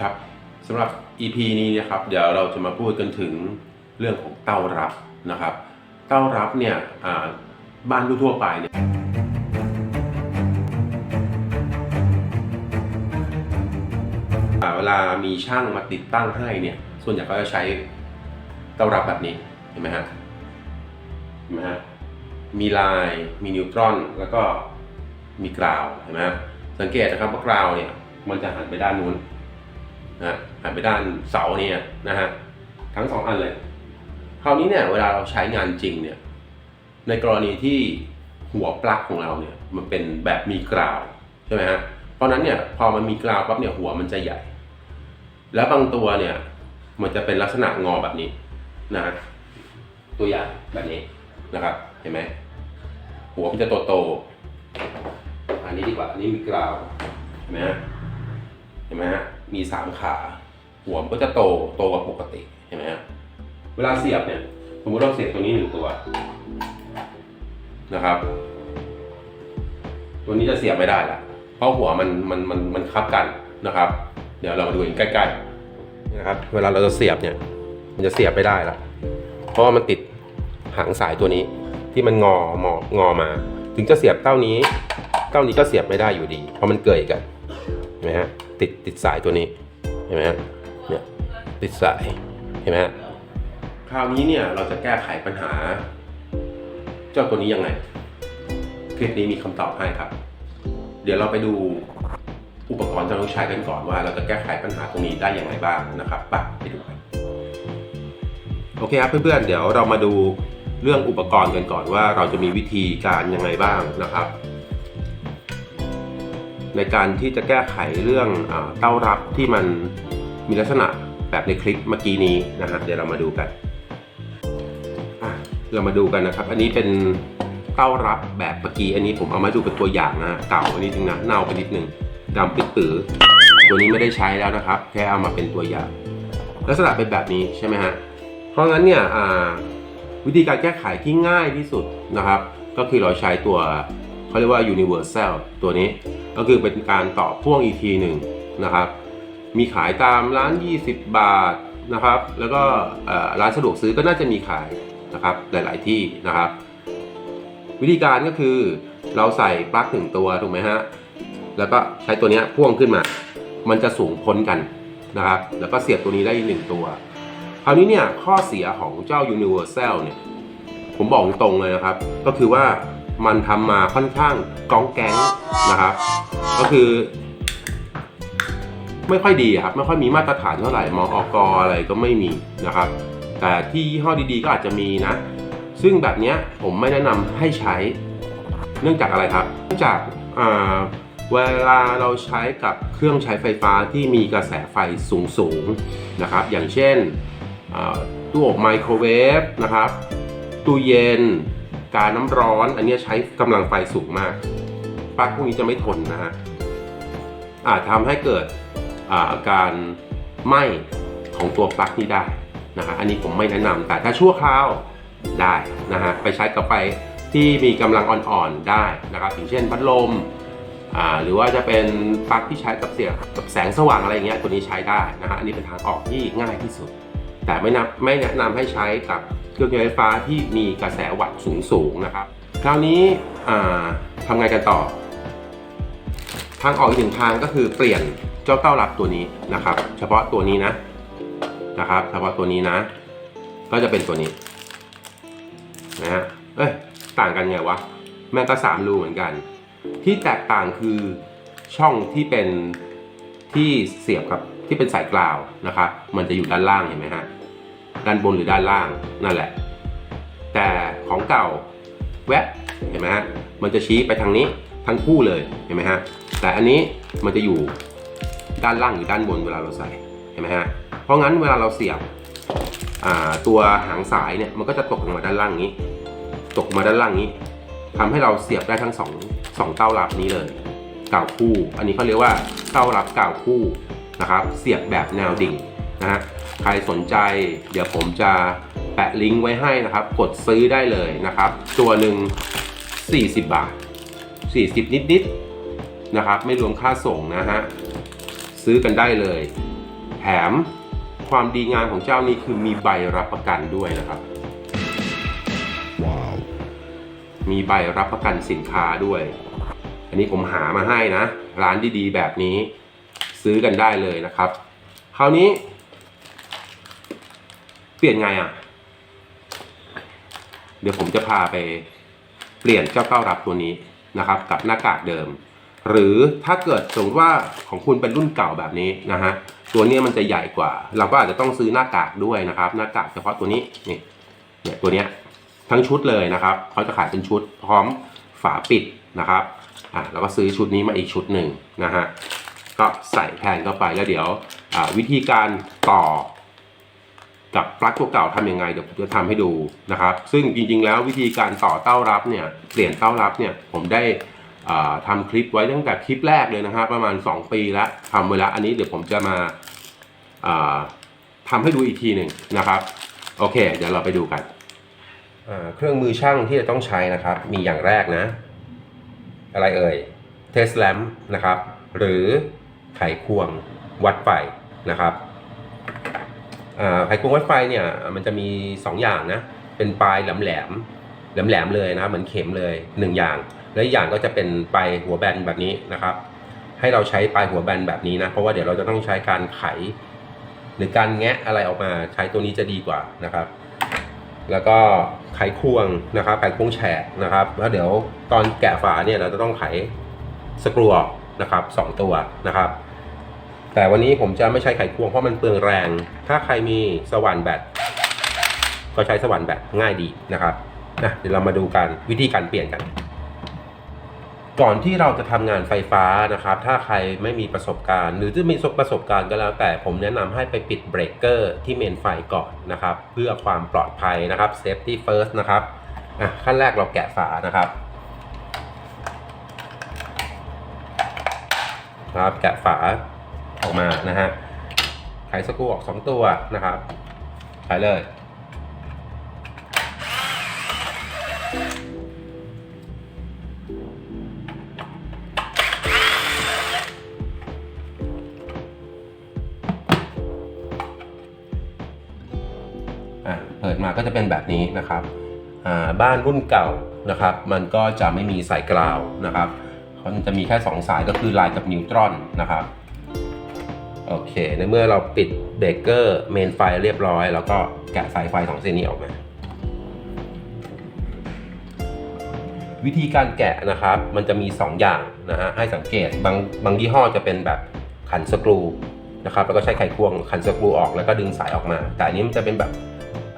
ครับสำหรับ EP นี้นะครับเดี๋ยวเราจะมาพูดกันถึงเรื่องของเต้ารับนะครับ เต้ารับเนี่ยบ้านทั่วไปเนี่ยเวลามีช่างมาติดตั้งให้เนี่ย ส่วนใหญ่ก็จะใช้เต้ารับแบบนี้เห็นไหมฮะเห็นไหมฮะมีลายมีนิวตรอนแล้วก็มีกราวเห็นไหมสังเกตนะครับว่ากราวเนี่ยมันจะหันไปด้านนู้น นะหันไปด้านเสาเนี่ยนะฮะทั้งสองอันเลยคราวนี้เนี่ยเวลาเราใช้งานจริงเนี่ยในกรณีที่หัวปลั๊กของเราเนี่ยมันเป็นแบบมีกราวใช่ไหมฮะเพราะนั้นเนี่ยพอมันมีกราวปั๊บเนี่ยหัวมันจะใหญ่ แล้วบางตัวเนี่ยมันจะเป็นลักษณะงอแบบนี้นะฮะตัวอย่างแบบนี้นะครับเห็นไหมหัวมันจะโตโตๆอันนี้ดีกว่าอันนี้มีกราวเห็นไหมฮะเห็นไหมฮะ มีสามขา หัวมันก็จะโตโตกว่าปกติเห็นไหมฮะเวลาเสียบเนี่ยสมมติเราเสียบตัวนี้หนึ่งตัวนะครับ ตัวนี้จะเสียบไม่ได้ละเพราะหัวมันมันมันมันคับกันนะครับ เดี๋ยวเรามาดูกันใกล้ๆนะครับ เวลาเราจะเสียบเนี่ย มันจะเสียบไม่ได้ละเพราะมันติดหางสายตัวนี้ที่มันงอมองอมา ถึงจะเสียบเต้านี้ เต้านี้ก็เสียบไม่ได้อยู่ดี เพราะมันเกยกันเห็นไหมฮะ ติดติดสายตัวนี้เห็นไหมฮะเนี่ยติดสายเห็นไหมฮะคราวนี้เนี่ยเราจะแก้ไขปัญหา เจ้าตัวนี้ยังไงคลิปนี้มีคำตอบให้ครับ เดี๋ยวเราไปดูอุปกรณ์ที่เราต้องใช้กันก่อนว่า เราจะแก้ไขปัญหาตรงนี้ได้อย่างไรบ้างนะครับไปไปดูกันโอเคครับเพื่อนๆเดี๋ยวเรามาดูเรื่องอุปกรณ์กันก่อนว่าเราจะมีวิธีการยังไงบ้างนะครับ ในการที่จะแก้ไขเรื่องเต้ารับที่มันมีลักษณะแบบในคลิปเมื่อกี้นี้นะฮะเดี๋ยวเรามาดูกันเรามาดูกันนะครับ อันนี้เป็นเต้ารับแบบเมื่อกี้อันนี้ผมเอามาดูเป็นตัวอย่างนะเก่าอันนี้นึงนะเน่าไปนิดนึงดำปิดปือตัวนี้ไม่ได้ใช้แล้วนะครับ แค่เอามาเป็นตัวอย่าง ลักษณะเป็นแบบนี้ใช่ไหมฮะเพราะงั้นเนี่ยวิธีการแก้ไขที่ง่ายที่สุดนะครับ ก็คือเราใช้ตัว เขาเรียกว่า universal ตัวนี้ ก็คือเป็นการต่อพ่วงอีกทีหนึ่งนะครับ มีขายตามร้าน 20 บาทนะครับ แล้วก็ร้านสะดวกซื้อก็น่าจะมีขายนะครับหลาย ๆที่นะครับ วิธีการก็คือเราใส่ปลั๊กหนึ่งตัวถูกไหมฮะแล้วก็ใช้ตัวนี้พ่วงขึ้นมา มันจะสูงพ้นกันนะครับ แล้วก็เสียบตัวนี้ได้อีกหนึ่งตัว คราวนี้เนี่ยข้อเสียของเจ้า Universal เนี่ย ผมบอกตรงเลยนะครับ ก็คือว่า มันทำมาค่อนข้างก้องแก๊งนะครับ ก็คือ ไม่ค่อยดีครับ ไม่ค่อยมีมาตรฐานเท่าไหร่มออกอะไรก็ไม่มีนะครับ แต่ที่ยี่ห้อดีๆก็อาจจะมีนะ ซึ่งแบบเนี้ยผมไม่แนะนำให้ใช้ เนื่องจากอะไรครับ เนื่องจากเวลาเราใช้กับเครื่องใช้ไฟฟ้าที่มีกระแสไฟสูงๆนะครับ อย่างเช่นตู้อบไมโครเวฟนะครับตู้เย็น การน้ำร้อน อันนี้ใช้กำลังไฟสูงมากปลั๊กพวกนี้จะไม่ทนนะฮะอาจทำให้เกิดอาการไหม้ของตัวปลั๊กนี้ได้นะฮะอันนี้ผมไม่แนะนำแต่ถ้าชั่วคราวได้นะฮะไปใช้กับไฟที่มีกำลังอ่อนๆได้นะครับอย่างเช่นพัดลมหรือว่าจะเป็นปลั๊กที่ใช้กับเสียงกับแสงสว่างอะไรเงี้ยตัวนี้ใช้ได้นะฮะอันนี้เป็นทางออกที่ง่ายที่สุด แต่ไม่นับไม่แนะนำให้ใช้กับ เครื่องใช้ไฟฟ้าที่มีกระแสวัตต์สูงๆนะครับ คราวนี้ทำไงกันต่อ ทางออกอีกหนึ่งทางก็คือเปลี่ยนเจ้าเต้ารับตัวนี้นะครับ เฉพาะตัวนี้นะนะครับ เฉพาะตัวนี้นะ ก็จะเป็นตัวนี้นะฮะเอ้ยต่างกันไงวะแม่งก็สามรูเหมือนกัน ที่แตกต่างคือช่องที่เป็นที่เสียบกับที่เป็นสายกราวนะครับ มันจะอยู่ด้านล่างเห็นไหมฮะ ด้านบนหรือด้านล่างนั่นแหละ แต่ของเก่าแวะเห็นไหมฮะมันจะชี้ไปทางนี้ทั้งคู่เลยเห็นไหมฮะแต่อันนี้มันจะอยู่ด้านล่างหรือด้านบนเวลาเราใส่เห็นไหมฮะเพราะงั้นเวลาเราเสียบตัวหางสายเนี่ยมันก็จะตกลงมาด้านล่างนี้ ตกมาด้านล่างนี้ทำให้เราเสียบได้ทั้งสองสองเต้ารับนี้เลยเก่าคู่ อันนี้เขาเรียกว่าเต้ารับเก่าคู่นะครับเสียบแบบแนวดิ่ง นะฮะใครสนใจเดี๋ยวผมจะแปะลิงก์ไว้ให้นะครับ กดซื้อได้เลยนะครับ ตัวหนึ่ง40 บาท 40 นิดๆนะครับ ไม่รวมค่าส่งนะฮะ ซื้อกันได้เลย แถมความดีงามของเจ้านี้คือมีใบรับประกันด้วยนะครับ Wow. มีใบรับประกันสินค้าด้วย อันนี้ผมหามาให้นะ ร้านดีๆ แบบนี้ซื้อกันได้เลยนะครับ คราวนี้ เปลี่ยนไงอะ เดี๋ยวผมจะพาไปเปลี่ยนเจ้าเก้ารับตัวนี้นะครับ กับหน้ากากเดิม หรือถ้าเกิดสมมติว่าของคุณเป็นรุ่นเก่าแบบนี้นะฮะตัวเนี้ยมันจะใหญ่กว่า เราก็อาจจะต้องซื้อหน้ากากด้วยนะครับ หน้ากากเฉพาะตัวนี้นี่เนี่ยตัวเนี้ยทั้งชุดเลยนะครับเขาจะขายเป็นชุดพร้อมฝาปิดนะครับอะแล้วก็ซื้อชุดนี้มาอีกชุดหนึ่งนะฮะก็ใส่แทนเข้าไปแล้วเดี๋ยววิธีการต่อ กับปลั๊กตัวเก่าทำยังไงเดี๋ยวผมจะทำให้ดูนะครับ ซึ่งจริงๆ แล้ววิธีการต่อเต้ารับเนี่ยเปลี่ยนเต้ารับเนี่ยผมได้อ่าทำคลิปไว้ตั้งแต่คลิปแรกเลยนะฮะประมาณ 2 ปีแล้วทำเวแลาอันนี้เดี๋ยวผมจะมาอ่าทำให้ดูอีกทีหนึ่งนะครับ โอเค เดี๋ยวเราไปดูกันเครื่องมือช่างที่จะต้องใช้นะครับ มีอย่างแรกนะ อะไรเอ่ยเทสแลมนะครับ หรือไขควงวัดไฟนะครับ ไขควงวัดไฟเนี่ยมันจะมี 2 อย่างนะ เป็นปลายแหลมแหลมแหลมแหลมเลยนะเหมือนเข็มเลย 1 อย่าง และอีกอย่างก็จะเป็นปลายหัวแบนแบบนี้นะครับ ให้เราใช้ปลายหัวแบนแบบนี้นะ เพราะว่าเดี๋ยวเราจะต้องใช้การไข หรือการแงะอะไรออกมาใช้ตัวนี้จะดีกว่านะครับ แล้วก็ไขควงนะครับไขควงแฉกนะครับ แล้วเดี๋ยวตอนแกะฝาเนี่ยเราจะต้องไขสกรูออกนะครับสองตัวนะครับ แต่วันนี้ผมจะไม่ใช้ไขควงเพราะมันเปลืองแรง ถ้าใครมีสว่านแบตก็ใช้สว่านแบตง่ายดีนะครับนะเดี๋ยวเรามาดูกันวิธีการเปลี่ยนกัน ก่อนที่เราจะทำงานไฟฟ้านะครับ ถ้าใครไม่มีประสบการณ์ หรือจะมีประสบการณ์ก็แล้ว แต่ผมแนะนำให้ไปปิดเบรกเกอร์ที่เมนไฟก่อนนะครับ เพื่อความปลอดภัยนะครับ safety first นะครับอะขั้นแรกเราแกะฝานะครับครับแกะฝา ออกมานะฮะไขสกูออก2ตัวนะครับไขเลยอะเปิดมาก็จะเป็นแบบนี้นะครับอ่าบ้านรุ่นเก่านะครับ มันก็จะไม่มีสายกราวนะครับมันจะมีแค่ 2 สายก็คือลน์กับนิวตรอนนะครับ โอเค ในเมื่อเราปิดเบรกเกอร์เมนไฟเรียบร้อย แล้วก็แกะสายไฟสองเส้นนี้ออกมา วิธีการแกะนะครับ มันจะมี 2 อย่างนะฮะให้สังเกตบางบางยี่ห้อจะเป็นแบบขันสกรูนะครับแล้วก็ใช้ไขควงขันสกรูออกแล้วก็ดึงสายออกมา แต่อันนี้มันจะเป็นแบบ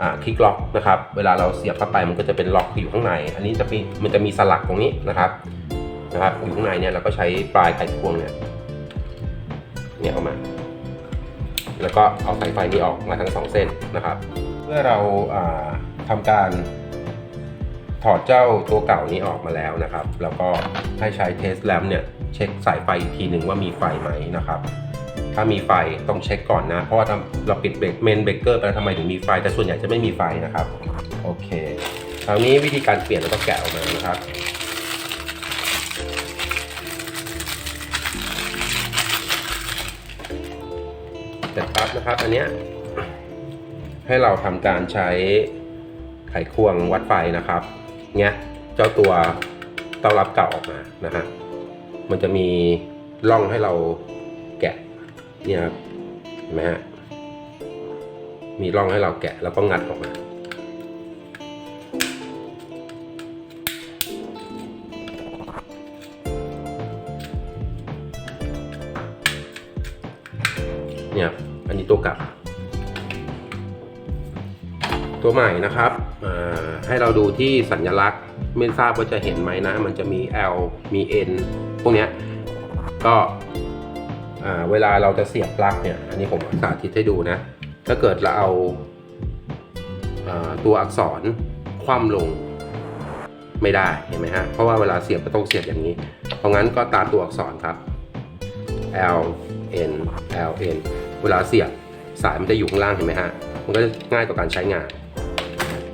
อ่าคลิกล็อกนะครับเวลาเราเสียบเข้าไปมันก็จะเป็นล็อกอยู่ข้างใน อันนี้จะมีมันจะมีสลักตรงนี้นะครับนะครับอยู่ข้างในเนี่ยเราก็ใช้ปลายไขควงเนี่ยเนี่ยออกมา แล้วก็เอาสายไฟนี้ออกมาทั้งสองเส้นนะครับ เมื่อเราาทำการถอดเจ้าตัวเก่านี้ออกมาแล้วนะครับ แล้วก็ให้ใช้เทสแลมเนี่ยเช็คสายไฟอีกทีหนึ่งว่ามีไฟไหมนะครับ ถ้ามีไฟต้องเช็คก่อนนะ เพราะว่าถ้าเราปิดเบรกเมนเบรกเกอร์ไปแล้วทำไมถึงมีไฟ แต่ส่วนใหญ่จะไม่มีไฟนะครับ โอเค คราวนี้วิธีการเปลี่ยนเราต้องแกะออกมานะครับ สร็จปั๊บนะครับ อันเนี้ยให้เราทำการใช้ไขควงวัดไฟนะครับเงี้ยเจ้าตัวเต้ารับเก่าออกมานะฮะมันจะมีร่องให้เราแกะเนี่ยครับเห็นไหมฮะมีร่องให้เราแกะแล้วก็งัดออกมา ตัวใหม่นะครับให้เราดูที่สัญลักษณ์ไม่ทราบว่าจะเห็นไหมนะ มันจะมี L มี N พวกเนี้ยก็เวลาเราจะเสียบปลั๊กเนี่ยอันนี้ผมสาธิตให้ดูนะ ถ้าเกิดเราเอาอาตัวอักษรคว่ำลงไม่ได้เห็นไหมฮะเพราะว่าเวลาเสียบก็ต้องเสียบอย่างนี้ เพราะงั้นก็ตามตัวอักษรครับ L N L N เวลาเสียบสายมันจะอยู่ข้างล่างเห็นไหมฮะ มันก็ง่ายต่อการใช้งาน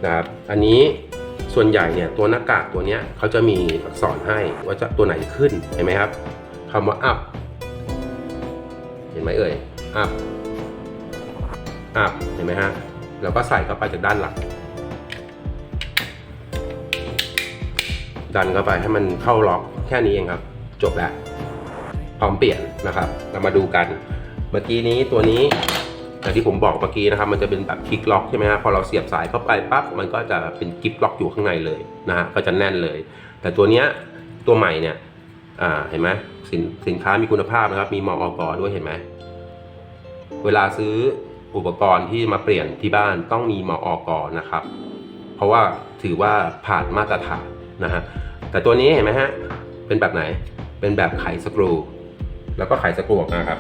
นะครับ อันนี้ส่วนใหญ่เนี่ยตัวหน้ากากตัวเนี้ยเขาจะมีอักษรให้ว่าจะตัวไหนขึ้นเห็นไหมครับคำว่า up เห็นไหมเอ่ย up อัพเห็นไหมฮะแล้วก็ใส่เข้าไปจากด้านหลังดันเข้าไปให้มันเข้าล็อกแค่นี้เองครับ จบแล้วพร้อมเปลี่ยนนะครับ เรามาดูกัน เมื่อกี้นี้ตัวนี้ อย่างที่ผมบอกเมื่อกี้นะครับมันจะเป็นแบบคลิกล็อกใช่ไหมฮะพอเราเสียบสายเข้าไปปั๊บมันก็จะเป็นกิฟล็อกอยู่ข้างในเลยนะฮะก็จะแน่นเลย แต่ตัวเนี้ยตัวใหม่เนี่ยอ่าเห็นไหมสินสินค้ามีคุณภาพนะครับ มีมออกด้วยเห็นไหมเวลาซื้ออุปกรณ์ที่มาเปลี่ยนที่บ้านต้องมีมออกนะครับ เพราะว่าถือว่าผ่านมาตรฐานนะฮะแต่ตัวนี้เห็นไหมฮะเป็นแบบไหนเป็นแบบไขสกรู แล้วก็ไขสกรูออกมาครับ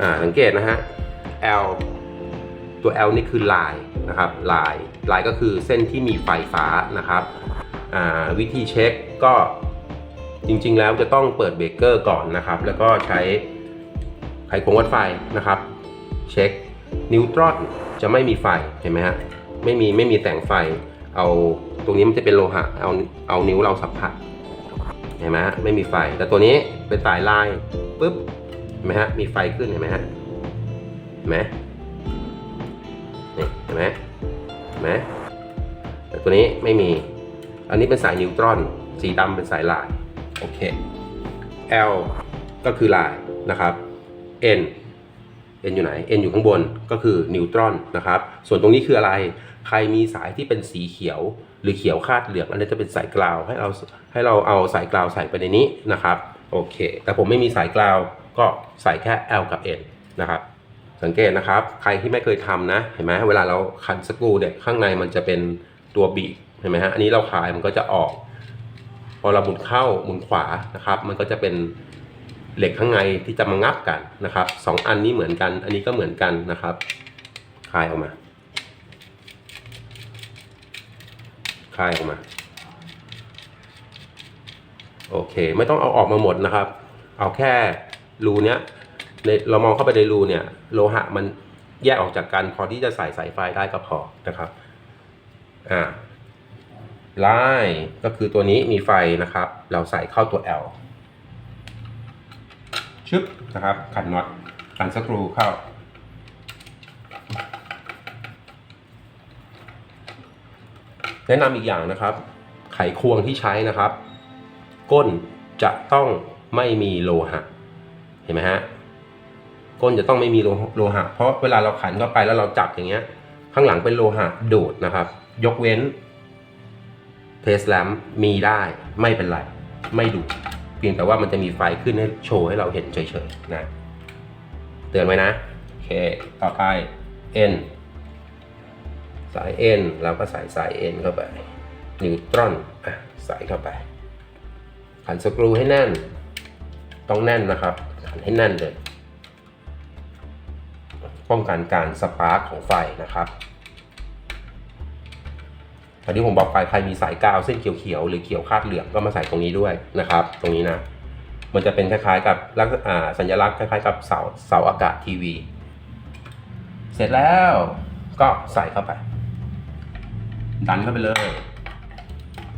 อ่าสังเกตนะฮะ L ตัว L นี่คือลายนะครับลายลายก็คือเส้นที่มีไฟฟ้านะครับวิธีเช็คก็จริงๆแล้วจะต้องเปิดเบรกเกอร์ก่อนนะครับ แล้วก็ใช้ไขควงวัดไฟนะครับ เช็คนิวตรอนจะไม่มีไฟเห็นไหมฮะไม่มีไม่มีแต่งไฟ เอาตรงนี้มันจะเป็นโลหะเอาเอานิ้วเราสัมผัสเห็นไหมฮะไม่มีไฟ แต่ตัวนี้เป็นสายลายปุ๊บ เห็นไหมฮะ มีไฟขึ้นเห็นไหมฮะเห็นไหมนี่เห็นไหมเห็นไหมแต่ตัวนี้ไม่มี อันนี้เป็นสายนิวตรอน สีดำเป็นสายลาย โอเค L ก็คือลายนะครับ N N อยู่ไหน N อยู่ข้างบนก็คือนิวตรอนนะครับ ส่วนตรงนี้คืออะไร ใครมีสายที่เป็นสีเขียว หรือเขียวคาดเหลืองอันนี้จะเป็นสายกราวให้เราให้เราเอาสายกราวใส่ไปในนี้นะครับ โอเค แต่ผมไม่มีสายกราว ก็ใส่แค่ L กับ N นะครับ สังเกตนะครับ ใครที่ไม่เคยทำนะ เห็นไหมเวลาเราขันสกรูเนี่ยข้างในมันจะเป็นตัวบีเห็นไหมฮะ อันนี้เราขายมันก็จะออก พอเราหมุนเข้าหมุนขวานะครับ มันก็จะเป็นเหล็กข้างในที่จะมางับกันนะครับสองอันนี้เหมือนกัน อันนี้ก็เหมือนกันนะครับคลายออกมาคลายออกมา โอเค ไม่ต้องเอาออกมาหมดนะครับ เอาแค่ รูเนี้ยในเรามองเข้าไปในรูเนี่ยโลหะมันแยกออกจากกันพอที่จะใส่สายไฟได้ก็พอนะครับอ่าไล่ก็คือตัวนี้มีไฟนะครับ เราใส่เข้าตัว L ชึบนะครับขันน็อตขันสกรูเข้า แนะนำอีกอย่างนะครับ ไขควงที่ใช้นะครับ ก้นจะต้องไม่มีโลหะ ห็นไหมฮะก้นจะต้องไม่มีโลโลหะ เพราะเวลาเราขันเข้าไปแล้วเราจับอย่างเงี้ย ข้างหลังเป็นโลหะดูดนะครับ ยกเว้นเทสแลมมีได้ไม่เป็นไร ไม่ดูดเพียงแต่ว่ามันจะมีไฟขึ้นให้โชว์ให้เราเห็นเฉยๆนะเตือนไว้นะโอเคต่อไป N สาย N เราก็ใส่สาย N เข้าไปนิวตรอนอะใส่เข้าไปขันสกรูให้แน่น ต้องแน่นนะครับ ให้แน่นเลย ป้องกันการสปาร์กของไฟนะครับตอนที่ผมบอกไปใครมีสายกาวเส้นเขียวๆหรือเขียวคาดเหลืองก็มาใส่ตรงนี้ด้วยนะครับ ตรงนี้นะ มันจะเป็นคล้ายๆกับลักษณะสัญลักษณ์คล้ายๆกับเสาเสาอากาศทีวี เสร็จแล้วก็ใส่เข้าไป ดันเข้าไปเลย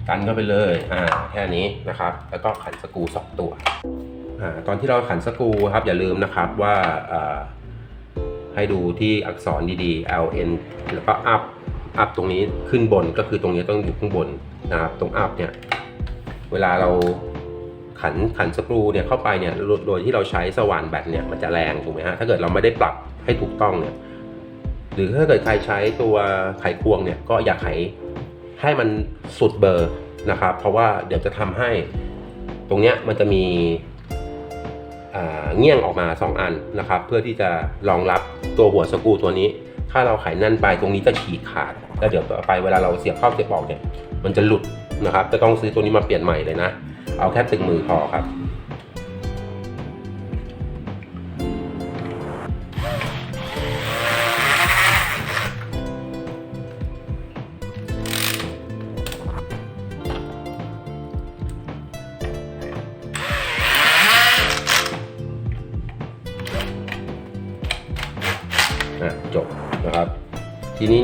ดันเข้าไปเลย อ่า แค่นี้นะครับ แล้วก็ขันสกรูสองตัว ตอนที่เราขันสกรูครับอย่าลืมนะครับว่าให้ดูที่อักษรดีๆ L N แล้วก็ up up ตรงนี้ขึ้นบนก็คือตรงนี้ต้องอยู่ข้างบนนะครับ ตรง up เนี่ยเวลาเราขันขันสกรูเนี่ยเข้าไปเนี่ยโดยที่เราใช้สว่านแบตเนี่ยมันจะแรงถูกไหมฮะถ้าเกิดเราไม่ได้ปรับให้ถูกต้องเนี่ยหรือถ้าเกิดใครใช้ตัวไขควงเนี่ยก็อย่าไขให้มันสุดเบอร์นะครับ เพราะว่าเดี๋ยวจะทำให้ตรงเนี้ยมันจะมี เงี้ยงออกมา 2 อันนะครับ เพื่อที่จะรองรับตัวหัวสกูตัวนี้ ถ้าเราไขแนั่นไปตรงนี้จะฉีกขาดแล้วเดี๋ยวต่อไปเวลาเราเสียบเข้าเสียบออกเนี่ยมันจะหลุดนะครับจะต้องซื้อตัวนี้มาเปลี่ยนใหม่เลยนะ เอาแค่ตึงมือพอครับ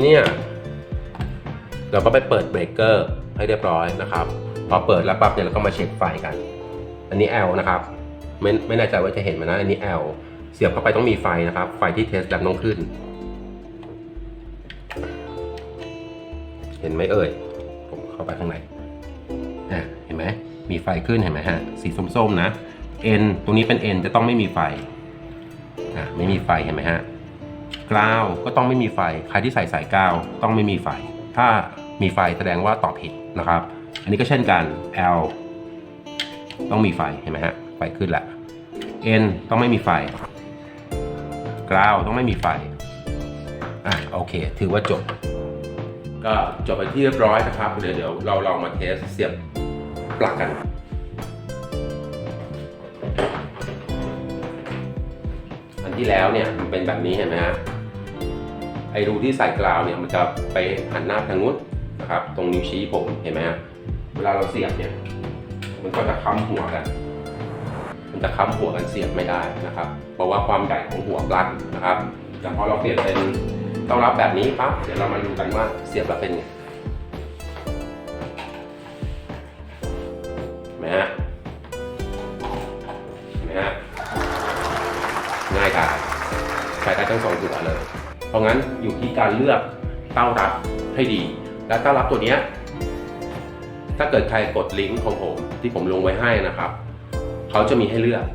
เนี่ย เราก็ไปเปิดเบรกเกอร์ให้เรียบร้อยนะครับ พอเปิดแล้วปั๊บเนี่ยเราก็มาเช็คไฟกัน อันนี้ L นะครับไม่ไม่แน่ใจว่าจะเห็นไหมนะ อันนี้ L เสียบเข้าไปต้องมีไฟนะครับ ไฟที่เทสแลมต้องขึ้น เห็นไหมเอ่ย ผมเข้าไปข้างในอะเห็นไหม มีไฟขึ้นเห็นไหมฮะ สีส้มๆนะ N ตรงนี้เป็น N จะต้องไม่มีไฟ อะไม่มีไฟเห็นไหมฮะ กราวก็ต้องไม่มีไฟ ใครที่ใส่สายกราวต้องไม่มีไฟ ถ้ามีไฟแสดงว่าตอบผิดนะครับ อันนี้ก็เช่นกัน L ต้องมีไฟเห็นไหมฮะ ไฟขึ้นละ N ต้องไม่มีไฟกราวต้องไม่มีไฟ อะโอเค ถือว่าจบ ก็จบไปที่เรียบร้อยนะครับ เดี๋ยวเดี๋ยวเราลองมาเทสเสียบปลั๊กกัน ที่แล้วเนี่ยมันเป็นแบบนี้เห็นไหมฮะไอรูที่ใส่กราวเนี่ยมันจะไปหันหน้าทางนู้นนะครับ ตรงนิ้วชี้ผมเห็นไหมฮะเวลาเราเสียบเนี่ย มันก็จะค้ำหัวกัน มันจะค้ำหัวกันเสียบไม่ได้นะครับ เพราะว่าความใหญ่ของหัวปลั๊กนะครับแต่พอเราเปลี่ยนเป็นต้องรับแบบนี้ปั๊บเดี๋ยวเรามาดูกันว่าเสียบแล้วเป็นไง ใช้ได้ทั้งสองตัวเลย เพราะงั้นอยู่ที่การเลือกเต้ารับให้ดี และเต้ารับตัวเนี้ยถ้าเกิดใครกดลิงก์ของผมที่ผมลงไว้ให้นะครับเขาจะมีให้เลือก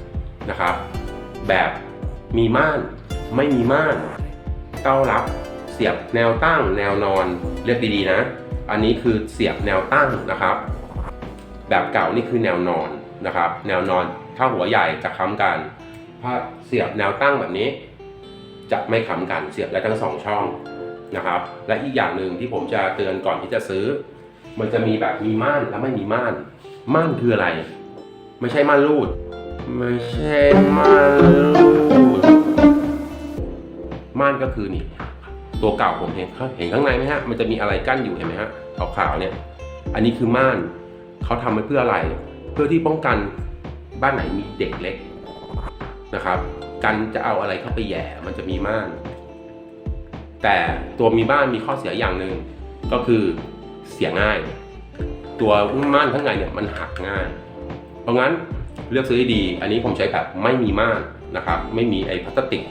นะครับ แบบมีม่านไม่มีม่าน เต้ารับเสียบแนวตั้งแนวนอนเลือกดีๆนะ อันนี้คือเสียบแนวตั้งนะครับ แบบเก่านี่คือแนวนอนนะครับ แนวนอนถ้าหัวใหญ่จะค้ำกัน ถ้าเสียบแนวตั้งแบบนี้ จะไม่ค้ำกันเสียบได้ทั้งสองช่องนะครับ และอีกอย่างหนึ่งที่ผมจะเตือนก่อนที่จะซื้อ มันจะมีแบบมีม่านและไม่มีม่าน ม่านคืออะไร ไม่ใช่ม่านรูด ไม่ใช่ม่านรูด ม่านก็คือนี่ ตัวเก่าผมเห็นเห็นข้างในไหมฮะ มันจะมีอะไรกั้นอยู่เห็นไหมฮะขาวๆเนี่ย อันนี้คือม่านเขาทำไว้เพื่ออะไร เพื่อที่ป้องกันบ้านไหนมีเด็กเล็กนะครับกันจะเอาอะไรเข้าไปแย่มันจะมีม่าน แต่ตัวมีม่านมีข้อเสียอย่างหนึ่งก็คือเสียง่าย ตัวม่านข้างในเนี่ยมันหักง่าย เพราะงั้นเลือกซื้อให้ดี อันนี้ผมใช้แบบไม่มีม่านนะครับ ไม่มีไอ้พลาสติก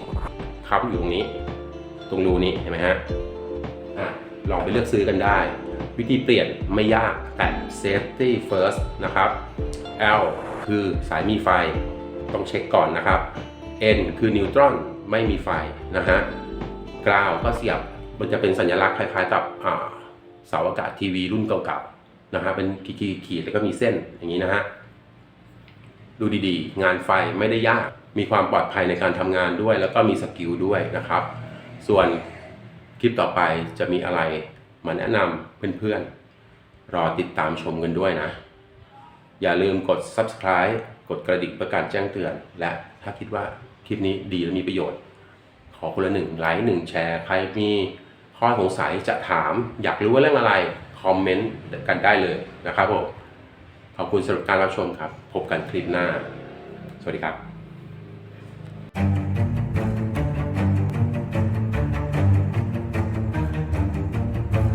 ค้ำอยู่ตรงนี้ ตรงรูนี้เห็นไหมฮะอะลองไปเลือกซื้อกันได้ วิธีเปลี่ยนไม่ยากแต่ safety first นะครับ L คือสายมีไฟต้องเช็คก่อนนะครับ N คือนิวตรอนไม่มีไฟนะฮะกราวก็เสียบมันจะเป็นสัญลักษณ์คล้ายๆกับอ่าเสาอากาศทีวีรุ่นเก่าๆนะฮะเป็นขีดๆแล้วก็มีเส้นอย่างนี้นะฮะดูดีๆ งานไฟไม่ได้ยาก มีความปลอดภัยในการทำงานด้วย แล้วก็มีสกิลด้วยนะครับ ส่วนคลิปต่อไปจะมีอะไรมาแนะนำเพื่อนๆ รอติดตามชมกันด้วยนะ อย่าลืมกด subscribe กดกระดิ่งเพื่อการแจ้งเตือน และถ้าคิดว่าคลิปนี้ดีและมีประโยชน์ ขอคนละหนึ่งไลค์หนึ่งแชร์ ใครมีข้อสงสัยจะถาม อยากรู้ว่าเรื่องอะไร คอมเมนต์กันได้เลยนะครับผมขอบคุณสำหรับการรับชมครับ พบกันคลิปหน้า สวัสดีครับ